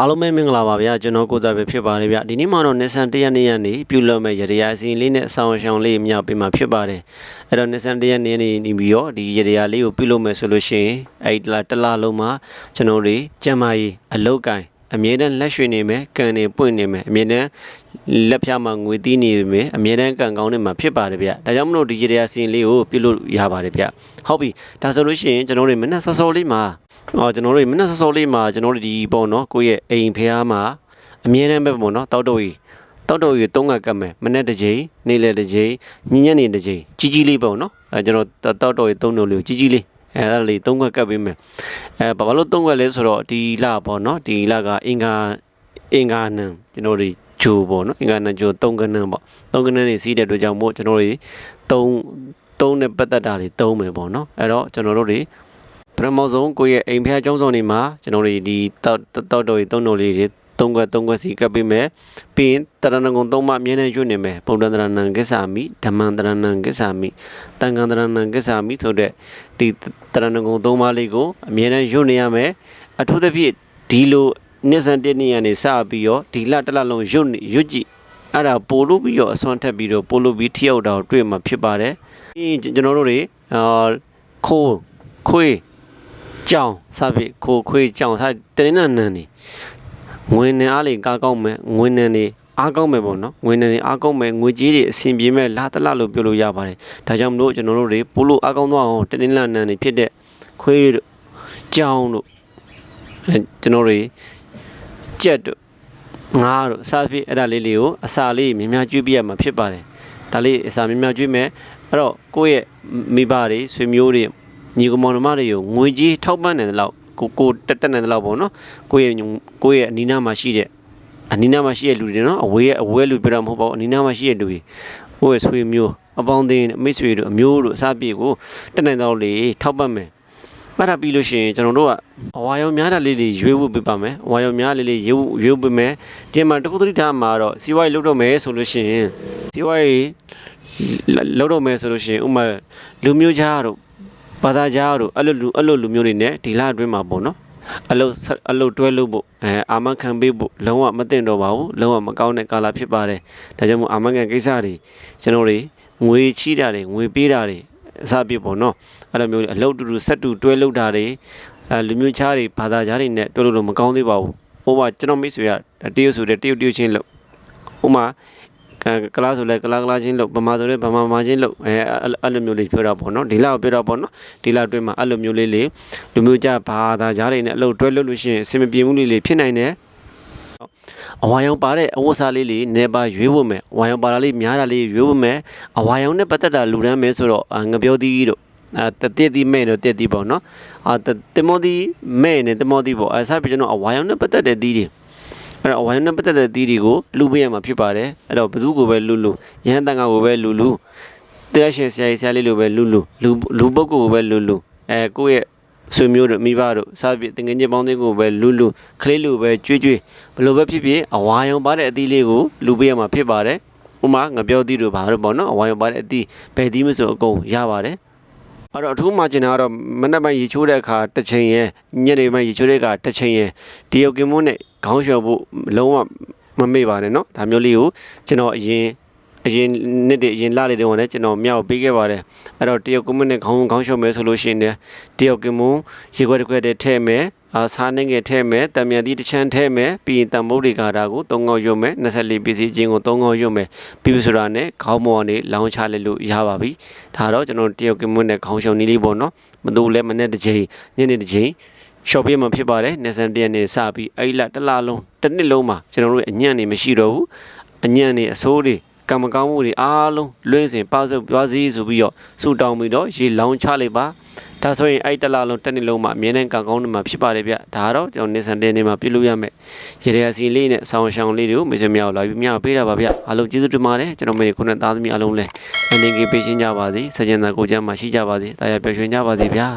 အားလုံးပဲမင်္ဂလာပါဗျာကျွန်တော်ကိုသားပဲဖြစ်ပါတယ်ဗျဒီနေ့မှတော့ Nissan 100ရက်နေ့ရက်နေ့ပြုလုပ်မဲ့ရရအစီအလေးနဲ့အဆောင်ရှောင်လေးမြောက်ပေးမှာဖြစ်ပါတယ်အဲ့တော့ Nissan 100ရက်နေ့နေ့နေပြီးတော့ဒီရရလေးကိုပြုလုပ်မယ်ဆိုလို့ရှိရင်အဲ့ဒီတစ်လားလုံးမှာကျွန်တော်တွေကျမ်းမာရေးအလုတ်ကင် အမြဲတမ်းလက်ရွှေနေမယ်ကန်နေပွင့်နေမယ်အမြဲတမ်းလက်ဖြာမှာငွေတီးနေမယ်အမြဲတမ်းကန်ကောင်းနေမှာဖြစ်ပါတယ်ဗျဒါကြောင့်မလို့ဒီရရအစီအလေးကိုပြုလုပ်ရပါတယ်ဗျဟုတ်ပြီဒါဆိုလို့ရှိရင်ကျွန်တော်တွေမနေ့စောစောလေးမှာအော်ကျွန်တော်တို့မနေ့စောစောလေးမှာကျွန်တော်တို့ဒီပေါ့နော်ကိုယ့်ရဲ့အိမ်ဖះမှာအမြဲတမ်းပဲပေါ့နော်တောက်တော့ကြီးတောက်တော့ကြီးသုံးကကတ်မယ်မနေ့တစ်ချိန်နေ့လယ်တစ်ချိန်ညညနေတစ်ချိန်ကြီးကြီးလေးပေါ့နော်အဲကျွန်တော်တောက်တော့ကြီးသုံးလို့လေးကိုကြီးကြီးလေး အဲအဲ့ဒါလေးသုံးကကတ်ပေးမယ်အဲဘာလို့သုံးကလဲဆိုတော့ဒီလပေါ့နော်ဒီလကအင်္ဂါအင်္ဂါနံကျွန်တော်တို့ဂျိုပေါ့နော်အင်္ဂါနံဂျိုသုံးကနံပေါ့သုံးကနံနေစီးတဲ့အတွက်ကြောင့်မို့ကျွန်တော်တို့သုံးသုံးနဲ့ပတ်သက်တာတွေသုံးမယ်ပေါ့နော်အဲ့တော့ကျွန်တော်တို့တွေပထမဆုံးကိုယ့်ရဲ့အိမ်ဖျားကျောင်းဆောင်နေမှာကျွန်တော်တို့ဒီတောက်တောက်တော်ကြီးသုံးတော်လေးတွေ သုံးခွက်သုံးခွက်စီကပ်ပေးမယ်ပြီးရင်တရဏဂုံသုံးမှအမြဲတမ်းရွတ်နေမယ်ပုံတတရဏံကိစ္ဆာမိဓမ္မံတရဏံကိစ္ဆာမိတန်ခံတရဏံကိစ္ဆာမိဆိုတဲ့ဒီတရဏဂုံသုံးပါးလေးကိုအမြဲတမ်းရွတ်နေရမယ်အထူးသဖြင့်ဒီလိုနှစ်စံတစ်နှစ်ရနေစပြီးတော့ဒီလတစ်လလုံးရွတ်နေရွတ်ကြည့်အဲ့ဒါပို့လို့ပြီးတော့အစွမ်းထက်ပြီးတော့ပို့လို့ပြီးထိရောက်တာကိုတွေ့မှာဖြစ်ပါတယ်ပြီးရင်ကျွန်တော်တို့တွေအာခိုးခွေးကြောင်စပြီခိုခွေးကြောင်စတင်းနန်နန်နေ ငွေနဲ့အားလေးကားကောင်းမယ်ငွေနဲ့နေအားကောင်းမယ်ပေါ့နော်ငွေနဲ့နေအားကောင်းမယ်ငွေကြီးတွေအဆင်ပြေမဲ့လာတလလို့ပြောလို့ရပါတယ်ဒါကြောင့်မလို့ကျွန်တော်တို့တွေပို့လို့အားကောင်းသွားအောင်တင်းနန်နန်နေဖြစ်တဲ့ခွေးတို့ကြောင်တို့အဲကျွန်တော်တွေကြက်တို့ငါးတို့စသဖြင့်အဲ့ဒါလေးလေးကိုအစာလေးများများကျွေးပြရမှာဖြစ်ပါတယ်ဒါလေးအစာများများကျွေးမယ်အဲ့တော့ကိုယ့်ရဲ့မိဘတွေဆွေမျိုးတွေညီကောင်မောင်နှမတွေကိုငွေကြီးထောက်ပံ့နေတယ်လို့ကို ကိုတက်တက်နေတယ်လို့ပေါ့နော်ကိုယ့်ရဲ့ကိုယ့်ရဲ့အနီးနားမှာရှိတဲ့အနီးနားမှာရှိတဲ့လူတွေနော်အဝေးရဲ့အဝဲလူပြောတာမဟုတ်ပါဘူးအနီးနားမှာရှိတဲ့လူတွေကိုယ့်ရဲ့ဆွေမျိုးအပေါင်းအသင်းမိတ်ဆွေတို့အမျိုးတို့အစားပြေကိုတက်နိုင်တော့လေထောက်ပံ့မယ်အဲ့ဒါပြီးလို့ရှိရင်ကျွန်တော်တို့ကအဝါရောင်များတာလေးတွေရွေးဖို့ပြပါမယ်အဝါရောင်များလေးလေးရွေးရွေးပေးမယ်ဒီမှာတခုသတိထားမှာတော့စီဝိုင်းလုပ်တော့မယ်ဆိုလို့ရှိရင်စီဝိုင်းလုပ်တော့မယ်ဆိုလို့ရှိရင်ဥမာလူမျိုးခြားတို့ ဘာသာကြားတို့အဲ့လိုလူအဲ့လိုလူမျိုးတွေ ਨੇ ဒီလအတွင်းမှာပေါ့နော်အလုတ်အလုတ်တွဲလို့ဖို့အဲအာမခံပေးဖို့လုံးဝမတင်တော့ပါဘူးလုံးဝမကောင်းတဲ့ကာလဖြစ်ပါတယ်ဒါကြောင့်မို့အာမခံကိစ္စတွေကျွန်တော်တွေငွေချီးတာတွေငွေပေးတာတွေအစပြပေါ့နော်အဲ့လိုမျိုးအလုတ်တူတူဆက်တူတွဲလို့တာတွေအဲလူမျိုးခြားတွေဘာသာခြားတွေ ਨੇ တွဲလို့တော့မကောင်းသေးပါဘူးဟိုမှာကျွန်တော်မိတ်ဆွေကတရုတ်ဆိုတဲ့တရုတ်တရုတ်ချင်းလို့ဟိုမှာ ကလားဆိုလဲကလားကလားချင်းလို့ဗမာဆိုလဲဗမာဗမာချင်းလို့အဲအဲ့လိုမျိုးလေးပြောတာပေါ့နော်ဒီလောက်ပြောတာပေါ့နော်ဒီလောက်တွင်းမှာအဲ့လိုမျိုးလေးလေလူမျိုးကြဘာသာကြားတွေနဲ့အလုပ်တွဲလို့လို့ရှိရင်အဆင်မပြေမှုလေးလေးဖြစ်နိုင်တယ်အဝါရောင်ပါတဲ့အဝတ်စားလေးလေးနေပါရွေးဖို့မယ်အဝါရောင်ပါတာလေးများတာလေးရွေးဖို့မယ်အဝါရောင်နဲ့ပတ်သက်တာလူတန်းမယ်ဆိုတော့ငပြောသီးတို့အဲတတိတိမဲ့တော့တတိပေါ့နော်အာတမောသီမဲ့နဲ့တမောသီပေါ့အဲဆက်ပြီးကျွန်တော်အဝါရောင်နဲ့ပတ်သက်တဲ့သီးတွေ အဲ့တော့ဝိုင်းနဲ့ပတ်သက်တဲ့သီးတွေကိုလူပေးရမှာဖြစ်ပါတယ်အဲ့တော့ဘသူကိုပဲလူလူရဟန်းတန်ခါကိုပဲလူလူတရားရှင်ဆရာကြီးဆရာလေးလိုပဲလူလူလူလူပုဂ္ဂိုလ်ကိုပဲလူလူအဲကိုယ့်ရဲ့ဆွေမျိုးတို့မိဘတို့စသဖြင့်တငယ်ချင်းပေါင်းတွေကိုပဲလူလူကလေးလူပဲကြွေးကြွေးဘလို့ပဲဖြစ်ဖြစ်အဝါရောင်ပါတဲ့အသီးလေးကိုလူပေးရမှာဖြစ်ပါတယ်ဥမာငပြောသီးတို့ဘာလို့ပေါ့နော်အဝါရောင်ပါတဲ့အသီးဘယ်သီးမဆိုအကုန်ရပါတယ်အဲ့တော့အထူးမှကျင်တာကတော့မနက်ပိုင်းရေချိုးတဲ့အခါတစ်ချိန်ရယ်ညနေပိုင်းရေချိုးတဲ့အခါတစ်ချိန်ရယ်ဒီယုတ်ကင်မွန်းနဲ့ ခေါင်းလျှော်ဖို့လုံးဝမမေ့ပါနဲ့เนาะဒါမျိုးလေးကိုကျွန်တော်အရင်အရင်နှစ်တည်းအရင်လလေးတုန်းကလည်းကျွန်တော်မြောက်ပေးခဲ့ပါတယ်အဲ့တော့တရုတ်ကွန်မန့်နဲ့ခေါင်းခေါင်းလျှော်မယ်ဆိုလို့ရှိရင်လည်းတရုတ်ကင်မွန်းရေခွက်တစ်ခွက်တည်းထည့်မယ်အာစားနေငယ်ထဲမယ်တံမြန်သီးတစ်ချမ်းထဲမယ်ပြီးရင်တံမုတ်တွေကာတာကို၃កောက်ရွတ်မယ်24ပစ္စည်းချင်းကို၃កောက်ရွတ်မယ်ပြီးပြီဆိုတာနဲ့ခေါင်းမော်ကနေလောင်းချလိုက်လို့ရပါပြီဒါတော့ကျွန်တော်တရုတ်ကင်မွန်းနဲ့ခေါင်းရှုံနည်းလေးပေါ့နော်မတူလဲမနေ့တစ်ချိန်ညနေတစ်ချိန် ရှော့ပေးမှဖြစ်ပါတယ်နေစန်တရက်နေစပြီးအဲ့လတစ်လလုံးတစ်နှစ်လုံးမှာကျွန်တော်တို့အညံ့နေမရှိတော့ဘူးအညံ့နေအစိုးတွေကံမကောင်းမှုတွေအားလုံးလွင့်စင်ပဆုပ်ပြောစည်းဆိုပြီးတော့ဆူတောင်းပြီးတော့ရေလောင်းချလိုက်ပါဒါဆိုရင်အဲ့တလလုံးတစ်နှစ်လုံးမှာအမြဲတမ်းကံကောင်းနေမှာဖြစ်ပါတယ်ဗျဒါကတော့ကျွန်တော်နေစန်တဲနေမှာပြုလုပ်ရမယ်ရေရစီလေးနဲ့ဆောင်းရှောင်းလေးတွေကိုမေစမြောက်လာပြီးမြောက်ပေးတာပါဗျအားလုံးကျေးဇူးတင်ပါတယ်ကျွန်တော်မေခုနှစ်သားသမီးအားလုံးလည်းအနေငယ်ပေးရှင်းကြပါစေစကြင်သာကိုကြမ်းမှာရှိကြပါစေတာယာပျော်ရွှင်ကြပါစေဗျာ